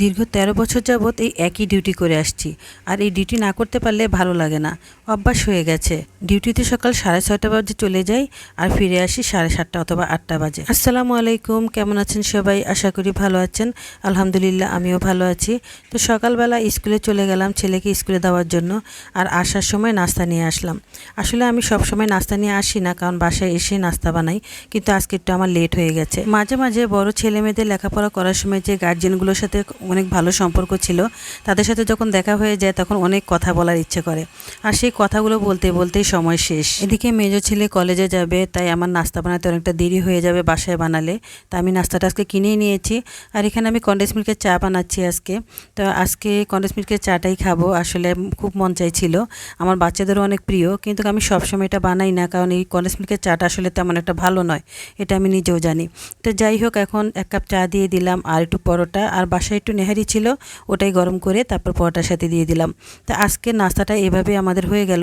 দীর্ঘ তেরো বছর যাবৎ এই একই ডিউটি করে আসছি। আর এই ডিউটি না করতে পারলে ভালো লাগে না। অভ্যাস হয়ে গেছে। ডিউটিতে সকাল সাড়ে ছয়টা বাজে চলে যাই আর ফিরে আসি সাড়ে সাতটা অথবা আটটা বাজে। আসসালামু আলাইকুম, কেমন আছেন সবাই? আশা করি ভালো আছেন। আলহামদুলিল্লাহ, আমিও ভালো আছি। তো সকালবেলা স্কুলে চলে গেলাম ছেলেকে স্কুলে দেওয়ার জন্য আর আসার সময় নাস্তা নিয়ে আসলাম। আসলে আমি সব সময় নাস্তা নিয়ে আসি না, কারণ বাসায় এসে নাস্তা বানাই, কিন্তু আজকে একটু আমার লেট হয়ে গেছে। মাঝে মাঝে বড় ছেলে মেয়েদের লেখাপড়া করার সময় যে গার্জেনগুলোর সাথে অনেক ভালো সম্পর্ক ছিল। তাদের সাথে যখন দেখা হয়ে যায় তখন অনেক কথা বলার ইচ্ছে করে। আর সেই কথাগুলো বলতে বলতেই সময় শেষ। এদিকে মেজো ছেলে কলেজে যাবে, তাই আমার নাস্তা বানাতে অনেকটা দেরি হয়ে যাবে বাসায় বানালে। তা আমি নাস্তাটা আজকে কিনেই নিয়েছি। আর এখানে আমি কন্ডেন্স মিল্কের চা বানাচ্ছি আজকে। তো আজকে কন্ডেন্স মিল্কের চাটাই খাব। আসলে খুব মন চাইছিল। আমার বাচ্চাদেরও অনেক প্রিয়। কিন্তু আমি সবসময় এটা বানাই না। কারণ এই কন্ডেন্স মিল্কের চাটা আসলে তেমন একটা ভালো নয়। এটা আমি নিজেও জানি। তো যাই হোক, এখন এক কাপ চা দিয়ে দিলাম। আর একটু পরোটা। আর বাসায় একটু নেহারি ছিল, ওটাই গরম করে তারপর পরোটার সাথে দিয়ে দিলাম। তা আজকে নাস্তাটা এভাবে আমাদের হয়ে গেল।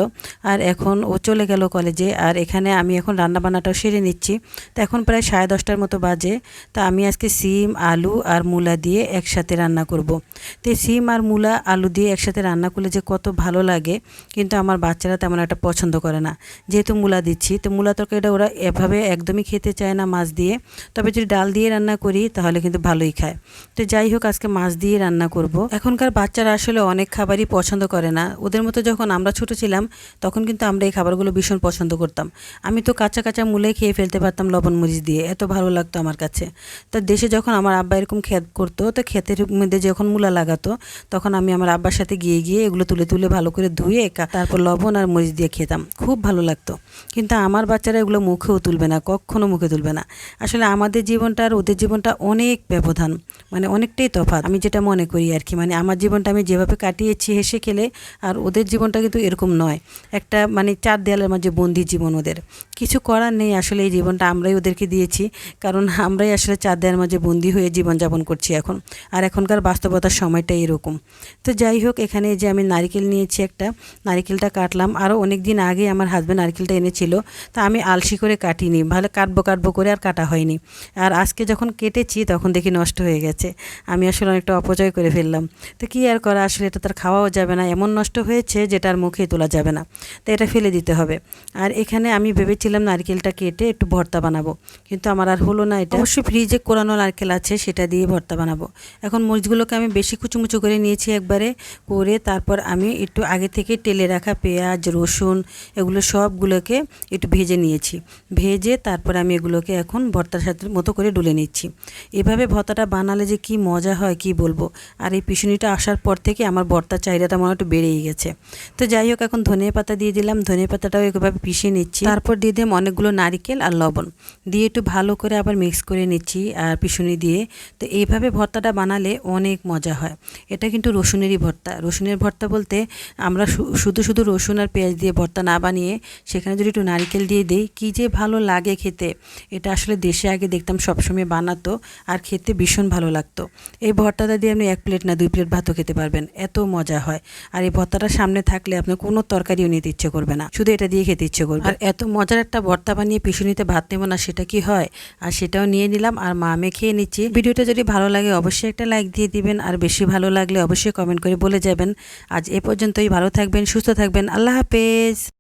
আর এখন ও চলে গেল কলেজে, আর এখানে আমি এখন রান্না বান্নাটাও সেরে নিচ্ছি। তো এখন প্রায় সাড়ে দশটার মতো বাজে। তা আমি আজকে সিম, আলু আর মূলা দিয়ে একসাথে রান্না করব। তো সিম আর মূলা, আলু দিয়ে একসাথে রান্না করলে যে কত ভালো লাগে, কিন্তু আমার বাচ্চারা তেমন একটা পছন্দ করে না। যেহেতু মূলা দিচ্ছি, তো মূলা তরকারিটা ওরা এভাবে একদমই খেতে চায় না মাছ দিয়ে। তবে যদি ডাল দিয়ে রান্না করি, তাহলে কিন্তু ভালোই খায়। তো যাই হোক, আজকে মাছ দিয়ে রান্না করব। এখনকার বাচ্চারা আসলে অনেক খাবারই পছন্দ করে না। ওদের মতো যখন আমরা ছোট ছিলাম, তখন কিন্তু আমরা এই খাবারগুলো ভীষণ পছন্দ করতাম। আমি তো কাঁচা কাঁচা মূলে খেয়ে ফেলতে পারতাম লবণ মরিচ দিয়ে। এত ভালো লাগতো আমার কাছে। তা দেশে যখন আমার আব্বা এরকম ক্ষেত করতো, তো ক্ষেতের মধ্যে যখন মূলা লাগাতো, তখন আমি আমার আব্বার সাথে গিয়ে গিয়ে এগুলো তুলে তুলে ভালো করে ধুয়ে তারপর লবণ আর মরিচ দিয়ে খেতাম। খুব ভালো লাগতো। কিন্তু আমার বাচ্চারা এগুলো মুখেও তুলবে না, কখনো মুখে তুলবে না। আসলে আমাদের জীবনটা আর ওদের জীবনটা অনেক ব্যবধান মানে অনেকটাই তফাৎ। আমি যেটা মনে করি আর কি মানে আমার জীবনটা আমি যেভাবে কাটিয়েছি হেসে খেলে, আর ওদের জীবনটা কিন্তু এরকম নয়। একটা মানে চার দেয়ালের মাঝে বন্দি জীবন ওদের। কিছু করার নেই আসলে এই জীবনটা আমরাই ওদেরকে দিয়েছি, কারণ আমরাই আসলে চার দেয়ালের মাঝে বন্দি হয়ে জীবনযাপন করছি এখন। আর এখনকার বাস্তবতার সময়টা এরকম। তো যাই হোক, এখানে যে আমি নারিকেল নিয়েছি একটা, নারিকেলটা কাটলাম। আরও অনেক দিন আগে আমার হাজব্যান্ড নারিকেলটা এনেছিল, তা আমি আলসি করে কাটিনি, ভালো কাটবো কাটবো করে আর কাটা হয়নি। আর আজকে যখন কেটেছি, তখন দেখি নষ্ট হয়ে গেছে। আমি আসলে অনেকটা অপচয় করে ফেললাম। তো কী আর করা? আসলে এটা তার খাওয়াও যাবে না। এমন নষ্ট হয়েছে যেটা আর মুখে তোলা যাবে না। তো এটা ফেলে দিতে হবে। আর এখানে আমি ভেবেছিলাম নারকেলটা কেটে একটু ভর্তা বানাবো। কিন্তু আমার আর হলো না এটা। অবশ্যই ফ্রিজে কোরানো নারকেল আছে, সেটা দিয়ে ভর্তা বানাবো। এখন মরিচগুলোকে আমি বেশি কুচুমুচু করে নিয়েছি একবারে। করে তারপর আমি একটু আগে থেকে তেলে রাখা পেঁয়াজ, রসুন এগুলো সবগুলোকে একটু ভেজে নিয়েছি। ভেজে তারপর আমি এগুলোকে এখন ভর্তার সাথে মতো করে ডুলে নিচ্ছি। এভাবে ভর্তাটা বানালে যে কি মজা হয় কি বলব? আর এই পিছনিটা আসার পর থেকে আমার ভর্তার চাহিদাটা মনে একটু বেড়েই গেছে। তো যাই হোক, এখন ধনিয়া পাতা দিয়ে দিলাম। ধনিয়া পাতাটাও এভাবে পিষিয়ে নিচ্ছি। তারপর দিয়ে দিলাম অনেকগুলো নারিকেল আর লবণ। দিয়ে একটু ভালো করে আবার মিক্স করে নিচ্ছি আর পিছনি দিয়ে। তো এইভাবে ভর্তাটা বানালে অনেক মজা হয়। এটা কিন্তু রসুনেরই ভর্তা। রসুনের ভর্তা বলতে আমরা শুধু শুধু রসুন আর পেঁয়াজ দিয়ে ভর্তা না বানিয়ে সেখানে যদি একটু নারিকেল দিয়ে দিই, কী যে ভালো লাগে খেতে। এটা আসলে দেশে আগে দেখতাম সবসময় বানাতো আর খেতে ভীষণ ভালো লাগতো। এই ভর্তাটা দিয়ে আপনি এক প্লেট না দুই প্লেট ভাতও খেতে পারবেন। এত মজা হয়। আর এই ভর্তাটা সামনে থাকলে আপনার কোনো তরকারিও নিতে ইচ্ছে করবে না। শুধু এটা দিয়ে খেতে ইচ্ছে করবে। আর এত মজার একটা ভর্তা বানিয়ে পিছুনিতে ভাত নেব না, সেটা কি হয়? আর সেটাও নিয়ে নিলাম। আর মা, আমি খেয়ে নিচ্ছি। ভিডিওটা যদি ভালো লাগে, অবশ্যই একটা লাইক দিয়ে দিবেন। আর বেশি ভালো লাগলে অবশ্যই কমেন্ট করে বলে যাবেন। আজ এ পর্যন্তই। ভালো থাকবেন, সুস্থ থাকবেন। আল্লাহ হাফেজ।